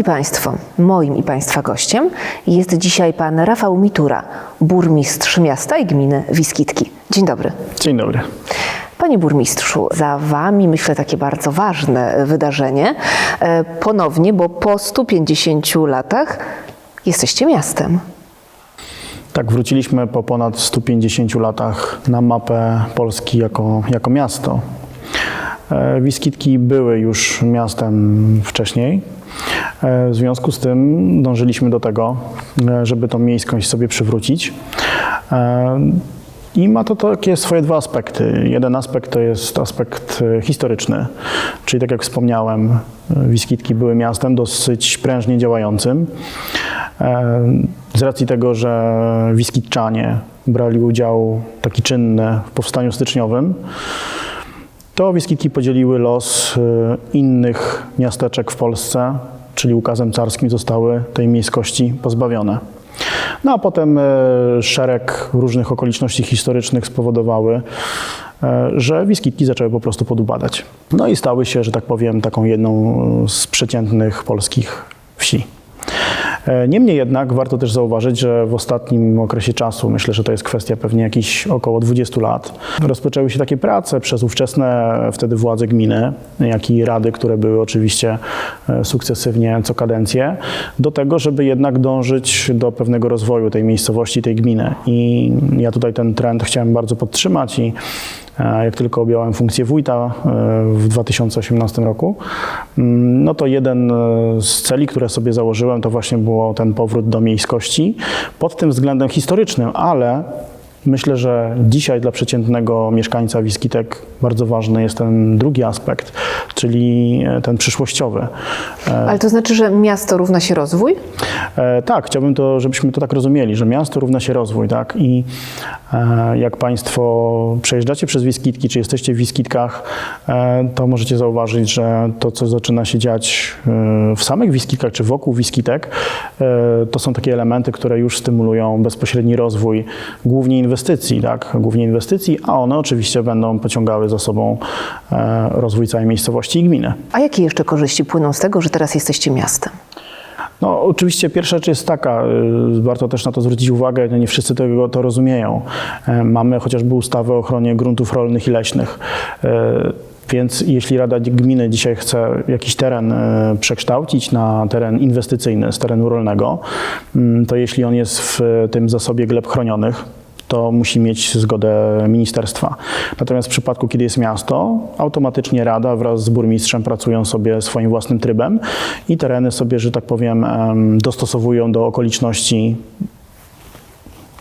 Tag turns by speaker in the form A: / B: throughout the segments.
A: Szanowni Państwo, moim i Państwa gościem jest dzisiaj pan Rafał Mitura, burmistrz miasta i gminy Wiskitki. Dzień dobry.
B: Dzień dobry.
A: Panie burmistrzu, za Wami myślę takie bardzo ważne wydarzenie. E, Ponownie, bo po 150 latach jesteście miastem.
B: Tak, wróciliśmy po ponad 150 latach na mapę Polski jako, jako miasto. E, Wiskitki były już miastem wcześniej. E, W związku z tym dążyliśmy do tego, e, żeby tą miejskość sobie przywrócić. E, I ma to takie swoje dwa aspekty. Jeden aspekt to jest aspekt historyczny, czyli tak jak wspomniałem, Wiskitki były miastem dosyć prężnie działającym. Z racji tego, że Wiskitczanie brali udział taki czynny w powstaniu styczniowym, to Wiskitki podzieliły los innych miasteczek w Polsce, czyli ukazem carskim zostały tej miejskości pozbawione. No a potem e, szereg różnych okoliczności historycznych spowodowały, e, że Wiskitki zaczęły po prostu podubadać. No i stały się, że tak powiem, taką jedną z przeciętnych polskich wsi. E, Niemniej jednak warto też zauważyć, że w ostatnim okresie czasu, myślę, że to jest kwestia pewnie jakichś około 20 lat, rozpoczęły się takie prace przez ówczesne wtedy władze gminy, jak i rady, które były oczywiście e, sukcesywnie co kadencję, do tego, żeby jednak dążyć do pewnego rozwoju tej miejscowości, tej gminy. I ja tutaj ten trend chciałem bardzo podtrzymać i E, jak tylko objąłem funkcję wójta w 2018 roku, mm, no to jeden z celi, które sobie założyłem, to właśnie było ten powrót do miejskości. Pod tym względem historycznym, ale myślę, że dzisiaj dla przeciętnego mieszkańca Wiskitek bardzo ważny jest ten drugi aspekt, czyli ten przyszłościowy.
A: Ale to znaczy, że miasto równa się rozwój?
B: E, tak, chciałbym to, żebyśmy to tak rozumieli, że miasto równa się rozwój, tak? I e, jak Państwo przejeżdżacie przez Wiskitki, czy jesteście w Wiskitkach, e, to możecie zauważyć, że to, co zaczyna się dziać e, w samych Wiskitkach, czy wokół Wiskitek, e, to są takie elementy, które już stymulują bezpośredni rozwój głównie inwestycji, tak? Głównie inwestycji, a one oczywiście będą pociągały za sobą e, rozwój całej miejscowości i gminy.
A: A jakie jeszcze korzyści płyną z tego, że teraz jesteście miastem?
B: No, oczywiście pierwsza rzecz jest taka, y, warto też na to zwrócić uwagę, no nie wszyscy tego to rozumieją. E, Mamy chociażby ustawę o ochronie gruntów rolnych i leśnych. E, Więc jeśli Rada Gminy dzisiaj chce jakiś teren e, przekształcić na teren inwestycyjny z terenu rolnego, mm, to jeśli on jest w tym zasobie gleb chronionych, to musi mieć zgodę ministerstwa. Natomiast w przypadku, kiedy jest miasto, automatycznie Rada wraz z burmistrzem pracują sobie swoim własnym trybem i tereny sobie, że tak powiem, em, dostosowują do okoliczności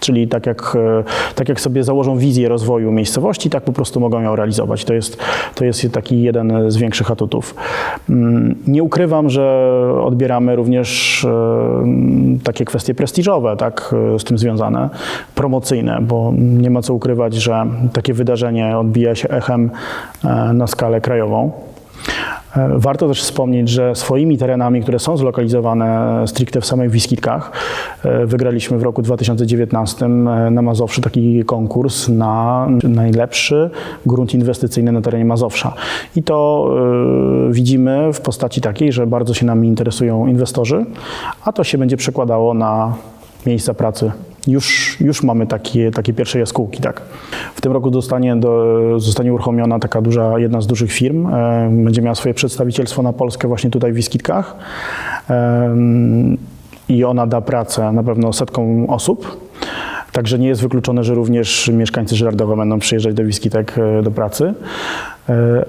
B: Czyli tak jak, e, tak jak sobie założą wizję rozwoju miejscowości, tak po prostu mogą ją realizować. To jest, to jest taki jeden z większych atutów. Mm, Nie ukrywam, że odbieramy również e, takie kwestie prestiżowe, tak, e, z tym związane, promocyjne, bo nie ma co ukrywać, że takie wydarzenie odbija się echem na skalę krajową. E, Warto też wspomnieć, że swoimi terenami, które są zlokalizowane stricte w samych Wiskitkach, e, wygraliśmy w roku 2019 e, na Mazowszu taki konkurs na najlepszy grunt inwestycyjny na terenie Mazowsza. I to e, widzimy w postaci takiej, że bardzo się nami interesują inwestorzy, a to się będzie przekładało na miejsca pracy. Już, już mamy takie, takie pierwsze jaskółki, tak. W tym roku zostanie, do, zostanie uruchomiona taka duża, jedna z dużych firm. E, będzie miała swoje przedstawicielstwo na Polskę właśnie tutaj w Wiskitkach. Em, I ona da pracę na pewno setkom osób. Także nie jest wykluczone, że również mieszkańcy Żyrardowa będą przyjeżdżać do Wiskitek e, do pracy, E,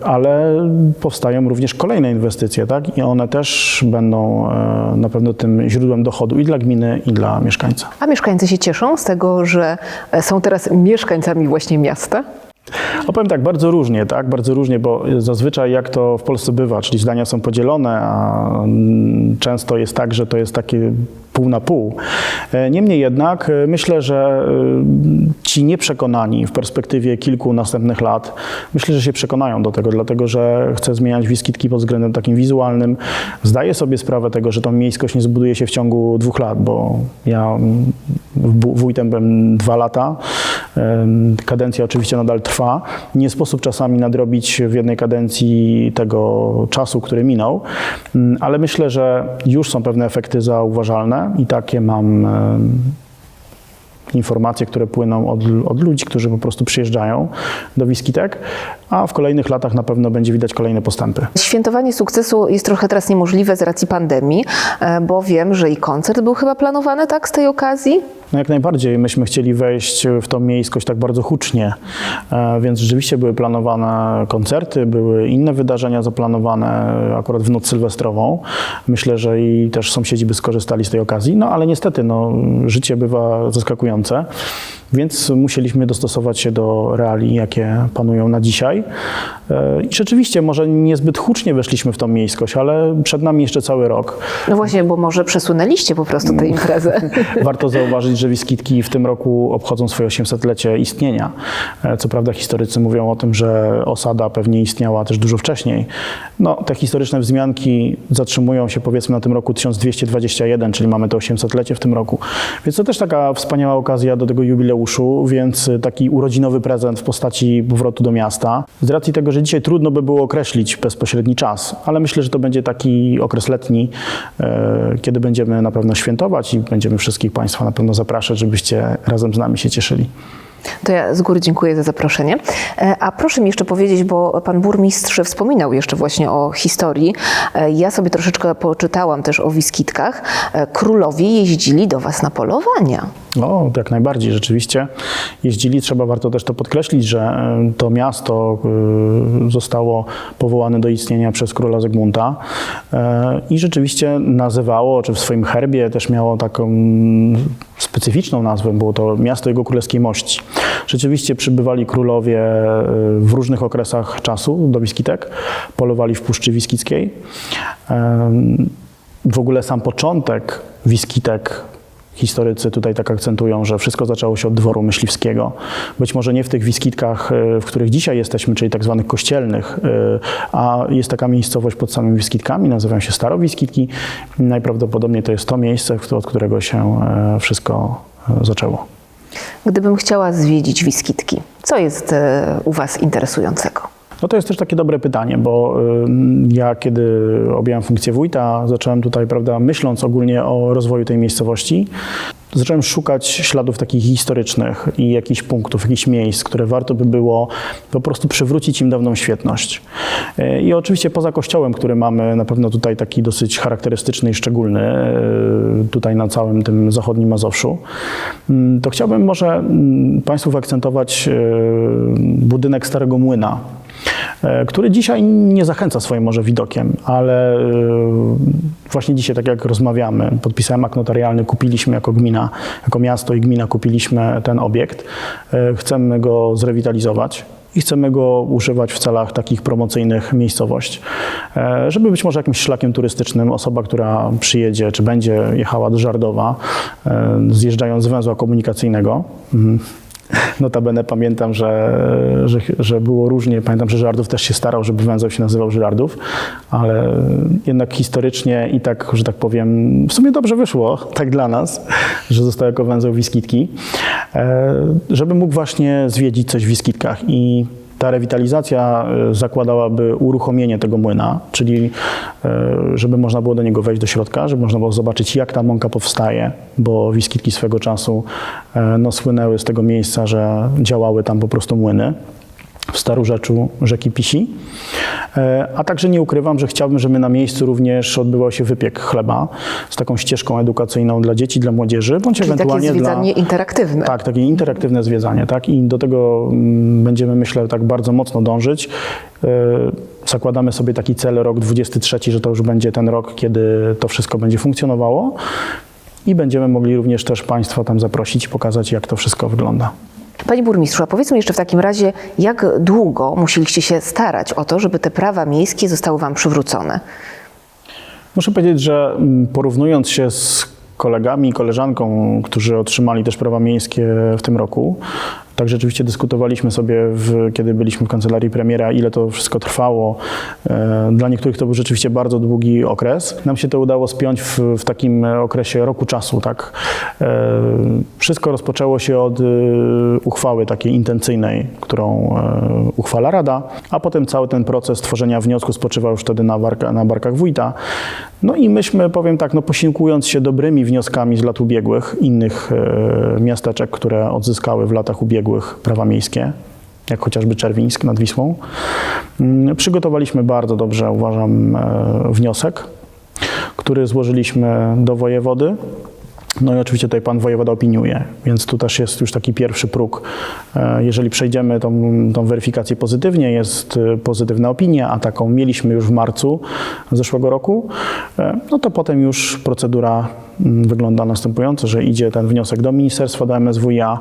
B: ale powstają również kolejne inwestycje, tak? I one też będą e, na pewno tym źródłem dochodu i dla gminy, i dla mieszkańca.
A: A mieszkańcy się cieszą z tego, że e, są teraz mieszkańcami właśnie miasta?
B: Opowiem tak, bardzo różnie, tak, bardzo różnie, bo zazwyczaj jak to w Polsce bywa, czyli zdania są podzielone, a mm, często jest tak, że to jest takie pół na pół. E, Niemniej jednak e, myślę, że e, ci nieprzekonani w perspektywie kilku następnych lat, myślę, że się przekonają do tego, dlatego że chcę zmieniać wiskitki pod względem takim wizualnym. Zdaję sobie sprawę tego, że tą miejskość nie zbuduje się w ciągu dwóch lat, bo ja mm, wójtem byłem dwa lata. Kadencja oczywiście nadal trwa. Nie sposób czasami nadrobić w jednej kadencji tego czasu, który minął, ale myślę, że już są pewne efekty zauważalne i takie mam informacje, które płyną od, od ludzi, którzy po prostu przyjeżdżają do Wiskitek, a w kolejnych latach na pewno będzie widać kolejne postępy.
A: Świętowanie sukcesu jest trochę teraz niemożliwe z racji pandemii, e, bo wiem, że i koncert był chyba planowany, tak, z tej okazji?
B: No jak najbardziej. Myśmy chcieli wejść w tą miejskość tak bardzo hucznie, e, więc rzeczywiście były planowane koncerty, były inne wydarzenia zaplanowane akurat w noc sylwestrową. Myślę, że i też sąsiedzi by skorzystali z tej okazji, no ale niestety no, życie bywa zaskakujące, więc musieliśmy dostosować się do reali, jakie panują na dzisiaj. E, I rzeczywiście może niezbyt hucznie weszliśmy w tą miejskość, ale przed nami jeszcze cały rok.
A: No właśnie, bo może przesunęliście po prostu tę imprezę.
B: Warto zauważyć, że Wiskitki w tym roku obchodzą swoje 800-lecie istnienia. E, Co prawda historycy mówią o tym, że osada pewnie istniała też dużo wcześniej. No, te historyczne wzmianki zatrzymują się powiedzmy na tym roku 1221, czyli mamy to 800-lecie w tym roku. Więc to też taka wspaniała okazja do tego jubileuszu, więc taki urodzinowy prezent w postaci powrotu do miasta. Z racji tego, że dzisiaj trudno by było określić bezpośredni czas, ale myślę, że to będzie taki okres letni, e, kiedy będziemy na pewno świętować i będziemy wszystkich Państwa na pewno zapraszać, żebyście razem z nami się cieszyli.
A: To ja z góry dziękuję za zaproszenie. E, A proszę mi jeszcze powiedzieć, bo pan burmistrz wspominał jeszcze właśnie o historii. E, Ja sobie troszeczkę poczytałam też o wiskitkach. Królowie jeździli do was na polowania.
B: O, jak najbardziej, rzeczywiście jeździli. Trzeba warto też to podkreślić, że e, to miasto e, zostało powołane do istnienia przez króla Zygmunta e, i rzeczywiście nazywało, czy w swoim herbie też miało taką mm, specyficzną nazwę, było to miasto jego królewskiej mości. Rzeczywiście przybywali królowie w różnych okresach czasu do Wiskitek, polowali w Puszczy Wiskickiej. W ogóle sam początek Wiskitek Historycy tutaj tak akcentują, że wszystko zaczęło się od dworu myśliwskiego. Być może nie w tych wiskitkach, e, w których dzisiaj jesteśmy, czyli tak zwanych kościelnych, e, a jest taka miejscowość pod samymi wiskitkami, nazywają się Starowiskitki. Najprawdopodobniej to jest to miejsce, od którego się e, wszystko zaczęło.
A: Gdybym chciała zwiedzić wiskitki, co jest u was interesującego?
B: No to jest też takie dobre pytanie, bo ja kiedy objąłem funkcję wójta, zacząłem tutaj, prawda, myśląc ogólnie o rozwoju tej miejscowości, zacząłem szukać śladów takich historycznych i jakichś punktów, jakichś miejsc, które warto by było po prostu przywrócić im dawną świetność. Yy, I oczywiście poza kościołem, który mamy na pewno tutaj taki dosyć charakterystyczny i szczególny, yy, tutaj na całym tym zachodnim Mazowszu, mm, to chciałbym może Państwu wyakcentować yy, budynek Starego Młyna, który dzisiaj nie zachęca swoim może widokiem, ale e, właśnie dzisiaj, tak jak rozmawiamy, podpisałem akt notarialny, kupiliśmy jako gmina, jako miasto i gmina kupiliśmy ten obiekt. E, Chcemy go zrewitalizować i chcemy go używać w celach takich promocyjnych miejscowość, E, żeby być może jakimś szlakiem turystycznym osoba, która przyjedzie, czy będzie jechała do Żardowa, e, zjeżdżając z węzła komunikacyjnego, mhm, Notabene pamiętam, że, że, że było różnie. Pamiętam, że Żardów też się starał, żeby węzeł się nazywał Żardów, ale jednak historycznie i tak, że tak powiem, w sumie dobrze wyszło, tak dla nas, że został jako węzeł Wiskitki, e, żeby mógł właśnie zwiedzić coś w Wiskitkach i ta rewitalizacja e, zakładałaby uruchomienie tego młyna, czyli e, żeby można było do niego wejść do środka, żeby można było zobaczyć, jak ta mąka powstaje, bo wiskitki swego czasu e, no, słynęły z tego miejsca, że działały tam po prostu młyny w starorzeczu rzeki Pisi. E, A także nie ukrywam, że chciałbym, żeby na miejscu również odbywał się wypiek chleba z taką ścieżką edukacyjną dla dzieci, dla młodzieży, bądź
A: Czyli takie
B: ewentualnie dla...
A: zwiedzanie interaktywne.
B: Tak, takie interaktywne zwiedzanie, tak? I do tego mm, będziemy, myślę, tak bardzo mocno dążyć. Yy, Zakładamy sobie taki cel rok 23, że to już będzie ten rok, kiedy to wszystko będzie funkcjonowało. I będziemy mogli również też Państwa tam zaprosić i pokazać, jak to wszystko wygląda.
A: Panie burmistrzu, a powiedzmy jeszcze w takim razie, jak długo musieliście się starać o to, żeby te prawa miejskie zostały wam przywrócone?
B: Muszę powiedzieć, że mm, porównując się z kolegami i koleżanką, którzy otrzymali też prawa miejskie w tym roku. Tak rzeczywiście dyskutowaliśmy sobie, w, kiedy byliśmy w kancelarii premiera, ile to wszystko trwało. E, Dla niektórych to był rzeczywiście bardzo długi okres. Nam się to udało spiąć w, w takim okresie roku czasu. Tak? E, Wszystko rozpoczęło się od e, uchwały takiej intencyjnej, którą uchwala Rada, a potem cały ten proces tworzenia wniosku spoczywał już wtedy na, na barkach wójta. No i myśmy, powiem tak, no posiłkując się dobrymi wnioskami z lat ubiegłych, innych e, miasteczek, które odzyskały w latach ubiegłych prawa miejskie, jak chociażby Czerwińsk nad Wisłą, mm, przygotowaliśmy bardzo dobrze, uważam, e, wniosek, który złożyliśmy do wojewody. No i oczywiście tutaj pan wojewoda opiniuje, więc tu też jest już taki pierwszy próg. E, Jeżeli przejdziemy tą, tą weryfikację pozytywnie, jest e, pozytywna opinia, a taką mieliśmy już w marcu zeszłego roku, e, no to potem już procedura mm, wygląda następująco, że idzie ten wniosek do ministerstwa, do MSWiA,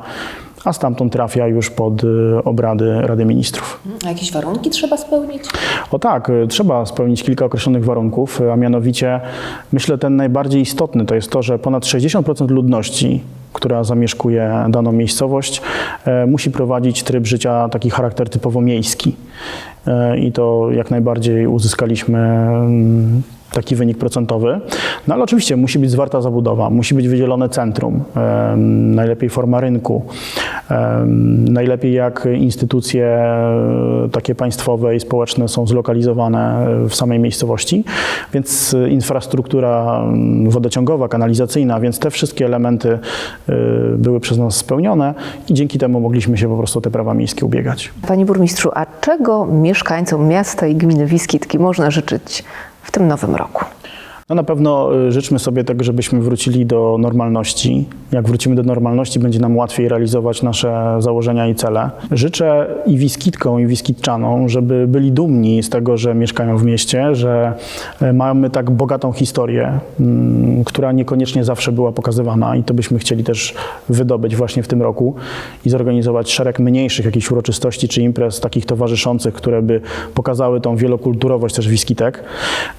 B: a stamtąd trafia już pod e, obrady Rady Ministrów.
A: A jakieś warunki trzeba spełnić?
B: O tak, y, trzeba spełnić kilka określonych warunków, y, a mianowicie myślę ten najbardziej istotny to jest to, że ponad 60% ludności, która zamieszkuje daną miejscowość, e, musi prowadzić tryb życia taki charakter typowo miejski. E, I to jak najbardziej uzyskaliśmy mm, taki wynik procentowy. No ale oczywiście musi być zwarta zabudowa, musi być wydzielone centrum, em, najlepiej forma rynku, najlepiej jak instytucje e, takie państwowe i społeczne są zlokalizowane w samej miejscowości, więc e, infrastruktura mm, wodociągowa, kanalizacyjna, więc te wszystkie elementy e, były przez nas spełnione i dzięki temu mogliśmy się po prostu o te prawa miejskie ubiegać.
A: Panie burmistrzu, a czego mieszkańcom miasta i gminy Wiskitki można życzyć w tym nowym roku?
B: No na pewno y, życzmy sobie tego, żebyśmy wrócili do normalności. Jak wrócimy do normalności, będzie nam łatwiej realizować nasze założenia i cele. Życzę i Wiskitkom, i Wiskitczanom, żeby byli dumni z tego, że mieszkają w mieście, że y, mamy tak bogatą historię, mm, która niekoniecznie zawsze była pokazywana i to byśmy chcieli też wydobyć właśnie w tym roku i zorganizować szereg mniejszych jakichś uroczystości czy imprez takich towarzyszących, które by pokazały tą wielokulturowość też Wiskitek.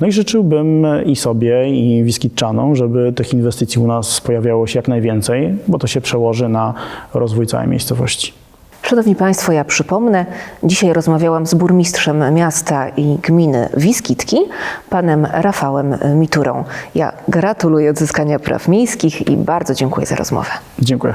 B: No i życzyłbym i sobie, i Wiskitczanom, żeby tych inwestycji u nas pojawiało się jak najwięcej, bo to się przełoży na rozwój całej miejscowości.
A: Szanowni Państwo, ja przypomnę, dzisiaj rozmawiałam z burmistrzem miasta i gminy Wiskitki, panem Rafałem Miturą. Ja gratuluję odzyskania praw miejskich i bardzo dziękuję za rozmowę.
B: Dziękuję.